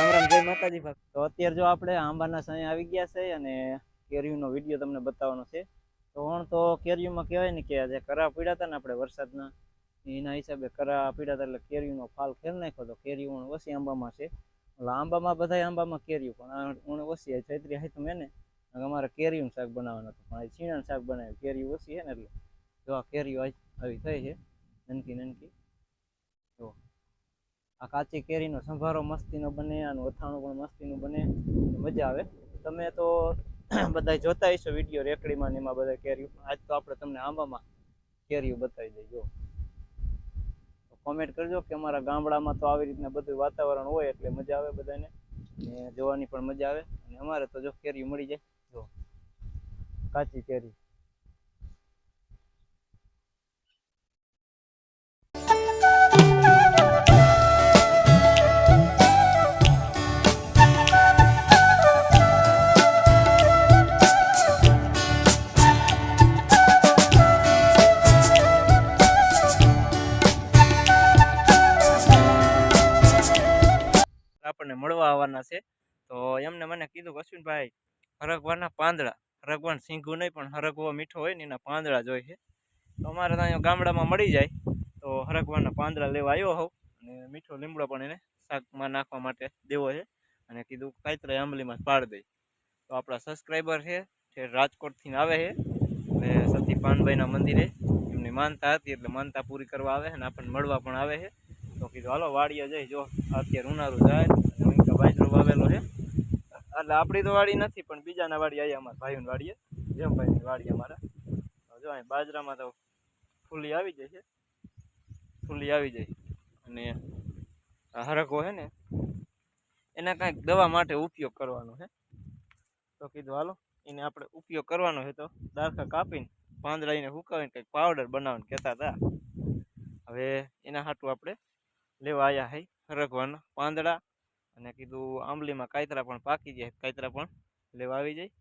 કાકાજી ભાગ તો અત્યારે જો આપણે આંબાના સાંય આવી ગયા છે અને કેરીનો વીડિયો તમને બતાવવાનો છે. તો હણ તો કેરીઓમાં કહેવાય ને કે જે કરા પીડા હતા ને આપણે વરસાદના, એના હિસાબે કરા પીડા હતા એટલે કેરીનો ફાલ ખેર નાખ્યો તો કેરી ઉણ ઓછી આંબામાં છે. એટલે આંબામાં બધા આંબામાં કેરીઓ, પણ ઉણ ઓછી છે છૈત્રી હાઈ તો મેં ને અમારે કેરીનું શાક બનાવવાનું હતું. પણ છીણાનું શાક બનાવ્યું, કેરી ઓછી છે ને એટલે જો આ કેરીઓ આવી થઈ છે, નનકી નનકી. જો. આ કાચી કેરીનો સંભારો મસ્તીનો બને અને અથાણું પણ મસ્તીનું બને, મજા આવે. તમે તો બધા જોતા હશો વીડિયો રેકડીમાં ને એમાં બધા કેરીઓ. આજ તો આપણે તમને આંબામાં કેરીઓ બતાવી દઈએ, જો. કોમેન્ટ કરજો કે અમારા ગામડામાં તો આવી રીતના બધું વાતાવરણ હોય એટલે મજા આવે બધાને જોવાની પણ મજા આવે. અને અમારે તો જો કેરીઓ મળી જાય, જો. કાચી કેરી. એમને મને કીધું કે અશ્વિનભાઈ હરગવાના પાંદડા. હરગવાન સિંગું નહીં, પણ હરગવો મીઠો હોય ને, એના પાંદડા જોઈએ છે. તો અમારે ત્યાં અહીંયા ગામડામાં મળી જાય. તો હરગવાના પાંદડા લેવા આવ્યો હોઉં અને મીઠો લીમડો પણ એને શાકમાં નાખવા માટે દેવો છે. અને કીધું કાંતરા આંબલીમાં પાડ દઈ તો આપણા સબસ્ક્રાઈબર છે, જે રાજકોટથી આવે છે અને સતી પાનભાઈના મંદિરે. એમની માનતા હતી, એટલે માનતા પૂરી કરવા આવે છે અને આપણને મળવા પણ આવે છે. તો કીધું, હાલો, વાડીએ જઈ જો, અત્યારે ઉનાળું જાય. અને બાજરો વાવેલો છે. એટલે આપણી તો વાડી નથી, પણ બીજાના વાડી આવી અમારા ભાઈઓની વાડીએ. જેમ ભાઈની વાડી અમારા. જો અહીં બાજરામાં તો ફૂલી આવી જાય છે. ફૂલી આવી જાય. અને હરકો છે ને, એના કાંઈક દવા માટે ઉપયોગ કરવાનો છે. તો કીધું હાલો, એને આપણે ઉપયોગ કરવાનો છે તો દારખા કાપીને પાંદડા એને સુકાવીને કંઈક પાવડર બનાવીને કહેતા હતા. હવે એના હાટું આપણે લેવા આવ્યા હઈ હરગવાના પાંદડા. અને કીધું આંબલીમાં કાયતરા પણ પાકી જાય કાયતરા પણ લેવા આવી જાય.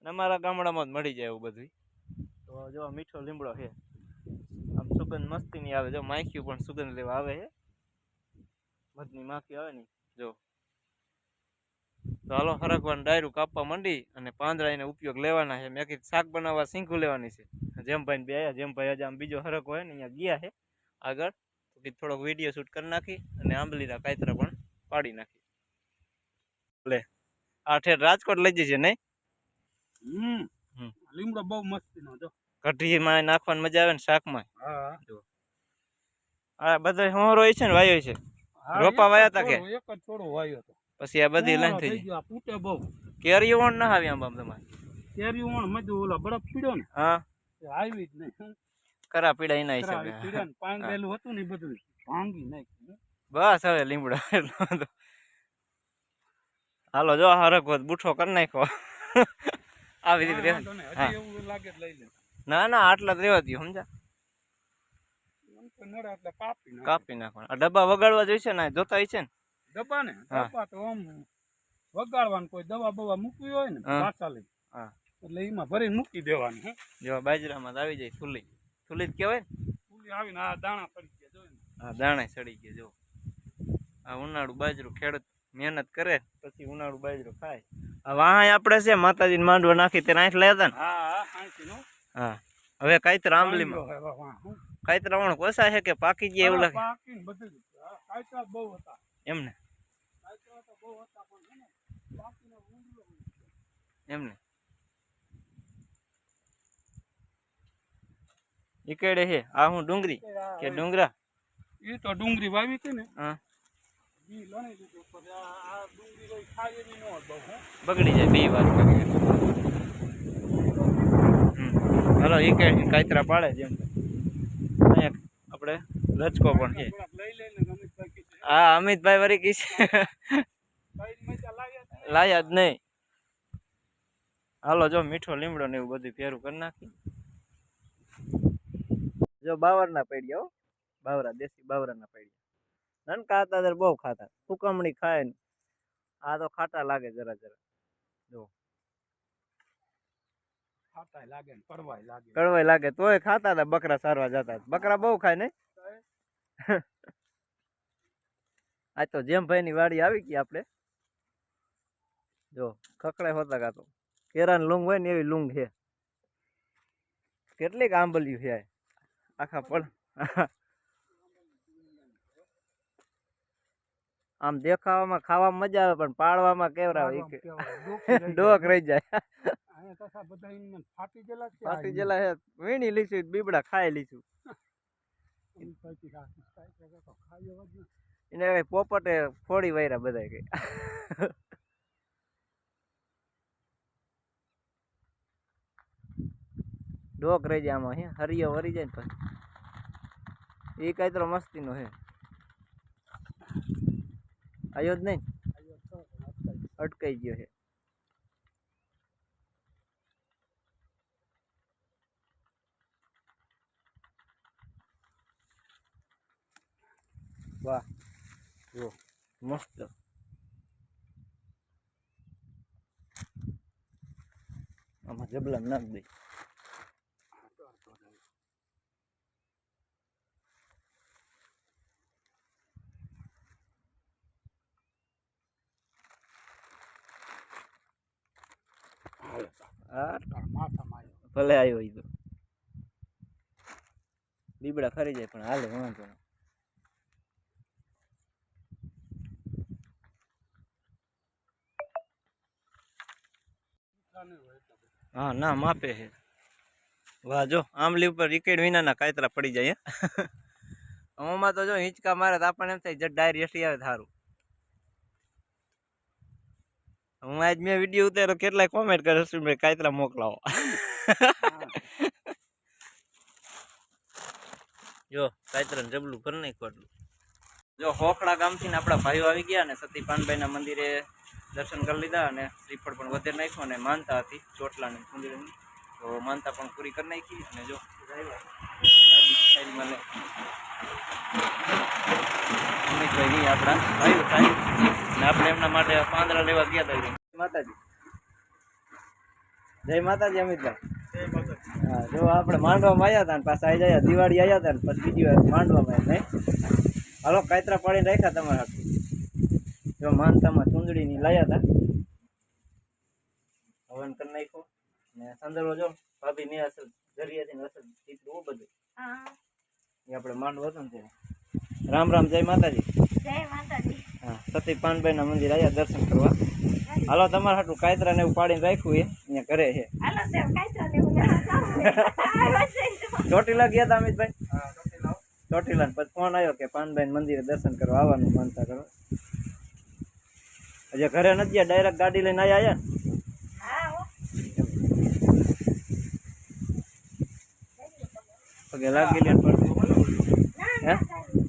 અને અમારા ગામડામાં જ મળી જાય એવું બધું તો જો મીઠો લીમડો છે, આમ સુગંધ મસ્તીની આવે, જો માખીઓ પણ સુગંધ લેવા આવે છે. મધની માખી આવે ને, જો. તો હાલો હરકવાનું ડાયરું કાપવા માંડી અને પાંદડા એને ઉપયોગ લેવાના છે. મેં કીધું શાક બનાવવા શીંખું લેવાની છે. જેમભાઈ બે આવ્યા જેમભાઈ આજે આમ બીજો હરક હોય ને, અહીંયા ગયા છે આગળ. તો થોડોક વીડિયો શૂટ કરી નાખી અને આંબલીના કાયતરા પણ પાડી નાખી. લે આ ઠેર રાજકોટ લઈ જશે નહીં? હમ. લીમડો બહુ મસ્તીનો જો. કઢીમાં નાખવાની મજા આવે ને શાકમાં? હા. આ બધા હોરો છે ને વાયો છે? રોપા વાયા તા કે? એક જ છોડો વાયો તો. પછી આ બધી લાઈન થઈ ગઈ આ ફૂટે બહુ. કેરી ઓણ ના આવી આંબામ તમારે? કેરી ઓણ મજો ઓલા બરફ પીડો ને હા. આવી જ નહીં. કરા પીડા એના હિસાબે. પીડ્યા ને પાંગરેલું હતું ને બધું. ભાંગી નાખ્યું. બસ હવે લીમડા એટલો. હાલો જો હોત બુઠો કરી નાખો આવી રીતે હા. હા. ના ના આટલા જ રહેવા દઉં સમજા કાપી નાખો. આ ડબ્બા વગાડવા જોઈશે ને જોતા હોય છે ને? ડબ્બા ને ડબ્બા તો આમ વગાડવાનું કોઈ દવા બવા મૂકવી હોય ને હા. પાછા લઈ. હા. એટલે એમાં ભરીને મૂકી દેવાનું જેવા જો બાજરામાં આવી જાય ફૂલી ફૂલી જ કહેવાય ને? ફૂલી આવીને આ દાણા પડી ગયા ને? આ દાણા સડી ગયા જો. આ ઉનાળુ બાજરું ખેડૂત મહેનત કરે પછી ઉનાળુ બાજરું ખાય. આ વાહાય આપણે છે માતાજીને માંડવો નાખી તેને આંખ લઈ હતા ને. હા હા હાંસી નો હા હવે કાંઈ આંબલીમાં પાંડો હે વાહ, હું. કાંઈ ત્રણ કોસા છે કે પાકી ગયા એવું હા, લાગે? પાકીને બધું જ. હા, કાચા બહુ હતા. એમને? કાચા તો બહુ હતા પણ હે ને, પાકીને ઊંડલો એમને? ઈકડે છે આ હું ડુંગળી કે ડુંગરા? એ તો ડુંગળી વાવી હતી ને. હા. બગડી જાય બે વાર બગડે હમ. હાલો ઈકડે કાયતરા પાડે જેમ અહીંયા આપણે લચકો પણ છે. હા અમિતભાઈ વરી કી છે. કઈ. લાયા જ નહીં. હાલો જો મીઠો લીમડો ને એવું બધું ફેરું કરી નાખી જો બાવરના પડ્યા હો. બાવરા દેશી બાવરાના પડ્યા. નનકા હતા ત્યારે બહુ ખાતા. સુકમણી ખાય ને. આ તો ખાટા લાગે જરા જરા. લાગે કડવાય લાગે. તોય ખાતા હતા બકરા સારવા જતા. બકરા બહુ ખાય ને? આ તો જેમ ભાઈ ની વાડી આવી ગઈ આપણે. જો ખકડાય હોતા કાતો કેરાની લૂંગ હોય ને એવી લૂંગ છે. કેટલીક આંબલિયું છે. આખા પડ આમ દેખાવામાં ખાવામાં મજા આવે પણ પાડવામાં કેવરા ડોકી રહી જાય. ફાટી ગયેલા છે વીણી લીધું બીબડા ખાઈ લીધું ને. એને કઈ પોપટે ફોડી વાયરા બધા કઈ ડોક રહી જાય આમાં હે? હરિયો વરી જાય ને પછી. એ કઈ તો મસ્તી નો હે આયો જ નહીં? અટકાઈ. ગયો છે. વાહ જો મસ્ત. આમાં જબલા નાખ દે હાલે તો. આ તારા માથામાં આવ્યો. ભલે આવ્યો ઈ તો. બીબડા ખરી જાય પણ હાલે વાંધો નહીં એટલા. હા ના માપે છે. વાહ જો આમલી ઉપર વિકેટ વિનાના કાયતરા પડી જાય હે. આમાં તો જો હિંચકા મારે તો આપણને એમ થાય જ ડાયરી હેઠી આવે સારું. હું આજ મેં વીડિયો ઉતાર્યો કેટલાય કોમેન્ટ કરે મેં કાયતરા મોકલાવો. જો કાયતરા જબલું ભર નહીં આટલું. જો હોખડા ગામથી આપણા ભાઈઓ આવી ગયા અને સતી પાનભાઈના મંદિરે દર્શન કરી લીધા અને શ્રીફળ પણ વધે નાખ્યું અને માનતા હતી ચોટલાની મંદિરની તો માનતા પણ પૂરી કરી નાખી અને જો સાઈડમાં. અમિતભાઈ ની આપણા ભાઈઓ થાય અને આપણે એમના માટે પાંદડા લેવા ગયા હતા જય માતાજી અમિતભાઈ માંડવામાં આવ્યા પાછા આવી દિવાળી આવ્યા હતા બીજી વાર માંડવામાં આવ્યા નહીં. હાલો કાયતરા પાડી રાખ્યા તમારા હાથે. જો માનતામાં ચૂંદડીની લાયા હતા. હવન કરી નાખ્યો. ને સંદર્ભો જો, ભાભી ને અસર જરિયાથી અસર ચીતરું બધું એ આપણે માંડવો હતો ને ત્યારે. રામ રામ જય માતાજી. જય માતાજી. હા સતી પાનભાઈના મંદિર આવ્યા દર્શન કરવા. હાલો તમારા હાટું કાયતરા ને એવું પાડીને રાખ્યું એ અહીંયા ઘરે છે. હાલો સાહેબ કાંઈ તો લેવું લેવા જાઉં ચોટીલા ગયા હતા અમિતભાઈ? ચોટીલા. ને પછી ફોન આવ્યો કે પાનભાઈ મંદિરે દર્શન કરવા આવવાનું માનતા કરો. હજી ઘરે નથી ગયા ડાયરેક્ટ ગાડી લઈને આવ્યા ને? હા હો. પગે લાગી લે હે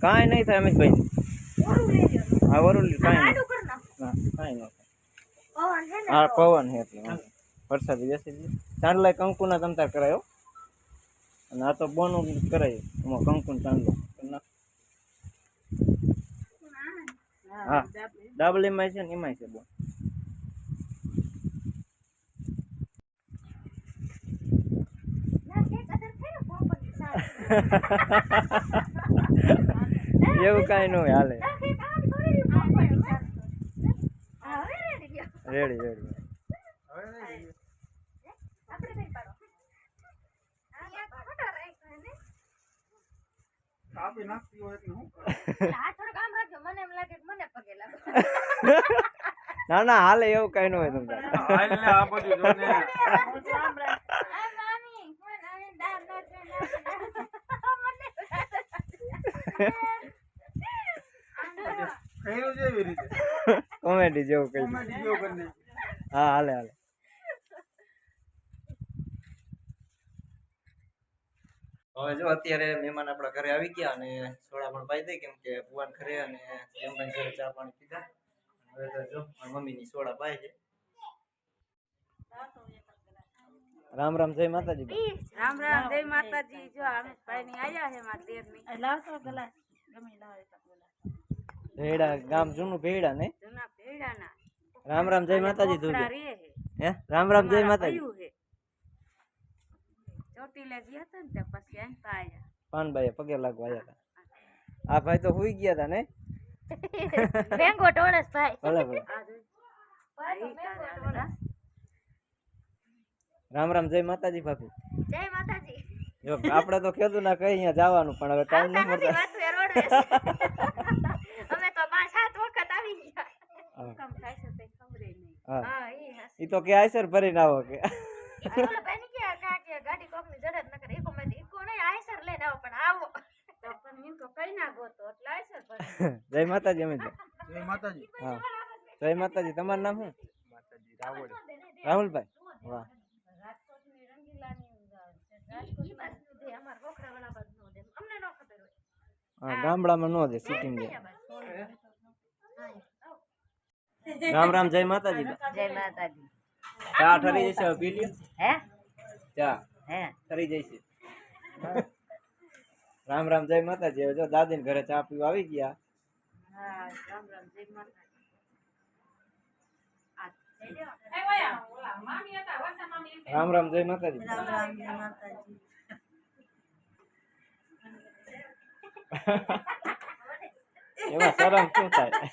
કાંઈ નહીં થાય અમિતભાઈ. હા વરુલી કાંઈ નહીં. હા કાંઈ નહીં. હા પવન હે એટલે વરસાદ બેસી ચાંદલા કંકુના તમતાર કરાયો. અને આ તો બોનું કરાયું. એમાં કંકુન ચાંદલો. હા ડાબલીમાં છે ને એમાંય છે બોન. Ha ha ha ha ha સાવ. એવું કઈ ન હોય હાલે રેડી. રેડી ને. કાપી નાખતી હોય એટલે હું આ થોડુંક આમ રાખજો મને એમ લાગે મને પગે લાગો ના ના હાલે એવું કઈ ન હોય તમને હાલ આ બધું જો ને. આ મામી મને આને દાળ ના છે ના કર્યું છે એવી રીતે કોમેડી જેવું કહી કોમેડી જેવું કરી નાખ્યું. હા હાલે હાલે. હવે જો અત્યારે મહેમાન આપણા ઘરે આવી ગયા અને સોડા પણ પાઈ દે કેમ કે ભુવાન ઘરે અને એમભાઈ ઘરે ચા પાણી પીધા. હવે તો જો મમ્મી મમ્મીની સોડા પાઈ છે. રામ રામ જય માતાજી રામ રામ જય માતાજી. જો અમે ભાઈ ની આયા છે મારા દેરની લાવશો ગલાસ. ગમે લાવે ભેડા ગામ જૂનું ભેડા ને? રામ રામ જય માતાજી ધૂળ હે. હે? રામ રામ જય માતાજી. ભયું ગયા હતા ને પછી તો આયા. પાનભાઈ પગે લાગવા આવ્યા હતા. આ ભાઈ તો હુઈ ગયા હતા ને? ભાઈ. ભલે ભલે. તો રામ રામ જય માતાજી ભાભી. જય માતાજી. જો આપણે તો કીધું ના કઈ અહીંયા જવાનું પણ હવે ટાઈમ નહીં નથી મળતો વાતું એ રોડવે છે. અમે તો પાંચ સાત વખત આવી ગયા હા. કામ થાય છે તે ખબરે નહીં હા હા ઈ હાચી. ઈ તો કે આયસર ભરીને આવો કે ઈ તો ઓલા ભાઈને કે કા કે ગાડી કોકની જડત ન કરે ઈકો મેં ઈકો નહીં આયસર લઈને આવો પણ આવો તો પણ હું તો કઈ ના ગોતો એટલે આયસર ભરે જય માતાજી અમે જય માતાજી હા જય માતાજી તમારું નામ શું માતાજી રાવળ રાહુલભાઈ વાહ રાજકોટની રંગીલાની ઈ બાજુનું દે અમાર કોકરાવાળા બાજુનું દે અમને ન ખબર હોય હા ગામડામાં નો દે સિટીમાં દે આ બાજુ. રામ રામ જય માતાજી જય માતાજી ચા ઠરી જશે હવે પી લ્યો હે? ચા હે? ઠરી જશે રામ રામ જય માતાજી. હવે જો દાદીને ઘરે ચા પીવા આવી ગયા. હા રામ રામ જય માતાજી. રામ રામ જય માતાજી. રામ રામ જય માતાજી. એમાં શરમ શું થાય?